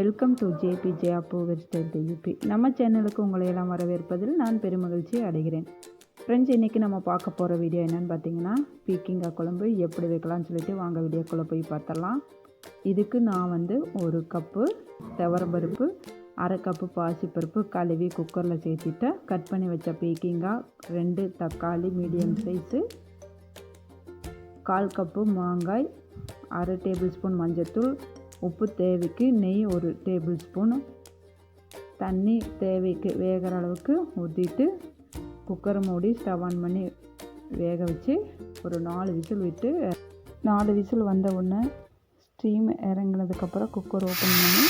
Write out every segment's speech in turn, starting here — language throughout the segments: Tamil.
வெல்கம் டு ஜேபி ஜெயாப்பூ வெஜிடபிள் யூபி நம்ம சேனலுக்கு உங்களை எல்லாம் வரவேற்பதில் நான் பெருமகிழ்ச்சி அடைகிறேன். ஃப்ரெண்ட்ஸ் இன்றைக்கி நம்ம பார்க்க போகிற வீடியோ என்னென்னு பார்த்தீங்கன்னா பீக்கிங்காய் குழம்பு எப்படி வைக்கலாம்னு சொல்லிட்டு வாங்க வீடியோக்குள்ளே போய் பார்த்துடலாம். இதுக்கு நான் வந்து ஒரு கப்பு துவரம்பருப்பு அரை கப்பு பாசிப்பருப்பு கழுவி குக்கரில் சேர்த்திட்டு கட் பண்ணி வச்ச பீக்கிங்காய் ரெண்டு தக்காளி மீடியம் சைஸு கால் கப்பு மாங்காய் அரை டேபிள் ஸ்பூன் மஞ்சத்தூள் உப்பு தேவைக்கு நெய் ஒரு டேபிள் ஸ்பூன் தண்ணி தேவைக்கு வேகிற அளவுக்கு ஊற்றிட்டு குக்கரை மூடி ஸ்டவ் ஆன் பண்ணி வேக வச்சு ஒரு நாலு விசில் விட்டு நாலு விசில் வந்த உடனே ஸ்டீம் இறங்கினதுக்கப்புறம் குக்கர் ஓப்பன் பண்ணி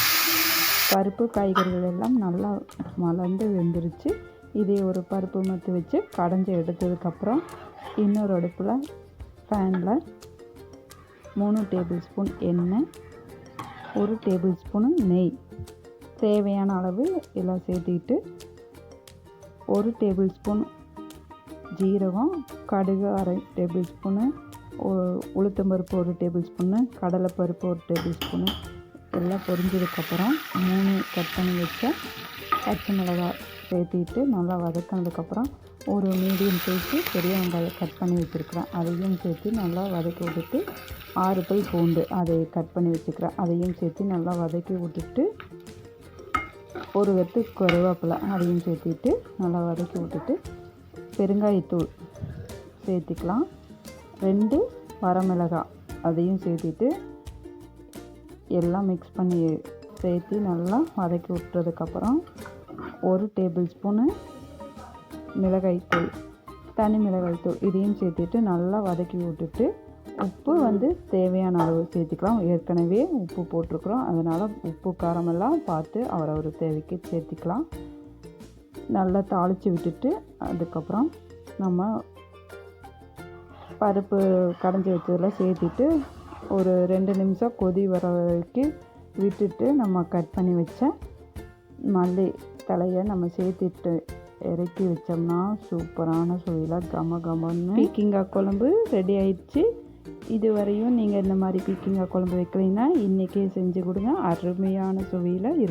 பருப்பு காய்கறிகள் எல்லாம் நல்லா மலர்ந்து வெந்துருச்சு. இதே ஒரு பருப்பு மத்து வச்சு கடைஞ்சி எடுத்ததுக்கப்புறம் இன்னொரு அடுப்பில் ஃபேனில் மூணு டேபிள் ஸ்பூன் எண்ணெய் ஒரு டேபிள் ஸ்பூனு நெய். தேவையான அளவு எல்லாம் சேர்த்துக்கிட்டு ஒரு டேபிள் ஸ்பூன் ஜீரகம் கடுகு அரை டேபிள் ஸ்பூனு உளுத்தம்பருப்பு ஒரு டேபிள் ஸ்பூனு கடலைப்பருப்பு ஒரு டேபிள் ஸ்பூனு எல்லாம் பொரிஞ்சதுக்கப்புறம் மூணு கட் பண்ணி வச்ச பச்சை மிளகாய் சேர்த்திட்டு நல்லா வதக்கினதுக்கப்புறம் ஒரு மீடியம் சைஸு பெரிய வெங்காயம் கட் பண்ணி வச்சுருக்குறேன். அதையும் சேர்த்து நல்லா வதக்கி விட்டுட்டு ஆறு பை பூண்டு அதை கட் பண்ணி வச்சுக்கிறேன். அதையும் சேர்த்து நல்லா வதக்கி விட்டுட்டு ஒரு வெத்து கருவேப்பிலை அதையும் சேர்த்திட்டு நல்லா வதக்கி விட்டுட்டு பெருங்காயத்தூள் சேர்த்திக்கலாம். ரெண்டு வரமிளகாய் அதையும் சேர்த்திட்டு எல்லாம் மிக்ஸ் பண்ணி சேர்த்து நல்லா வதக்கி விட்டுறதுக்கப்புறம் ஒரு டேபிள் ஸ்பூனு மிளகாய்த்தூள் தனி மிளகாய்த்தூள் இதையும் சேர்த்துட்டு நல்லா வதக்கி விட்டுட்டு உப்பு வந்து தேவையான அளவு சேர்த்துக்கலாம். ஏற்கனவே உப்பு போட்டிருக்குறோம். அதனால் உப்பு காரமெல்லாம் பார்த்து அவரவர் தேவைக்கு சேர்த்திக்கலாம். நல்லா தாளித்து விட்டுட்டு அதுக்கப்புறம் நம்ம பருப்பு கடைஞ்சி வச்சதில் சேர்த்துட்டு ஒரு ரெண்டு நிமிஷம் கொதி வர வரைக்கும் விட்டுட்டு நம்ம கட் பண்ணி வச்ச மல்லி தலையை நம்ம சேர்த்துட்டு இறக்கி வச்சோம்னா சூப்பரான சுவையில் கம கமன்னு. பீக்கிங்காய் குழம்பு ரெடி ஆயிடுச்சு. இதுவரையும் நீங்கள் இந்த மாதிரி பீக்கிங்காய் குழம்பு வைக்கலைன்னா இன்றைக்கே செஞ்சு கொடுங்க. அருமையான சுவையில் இருக்கும்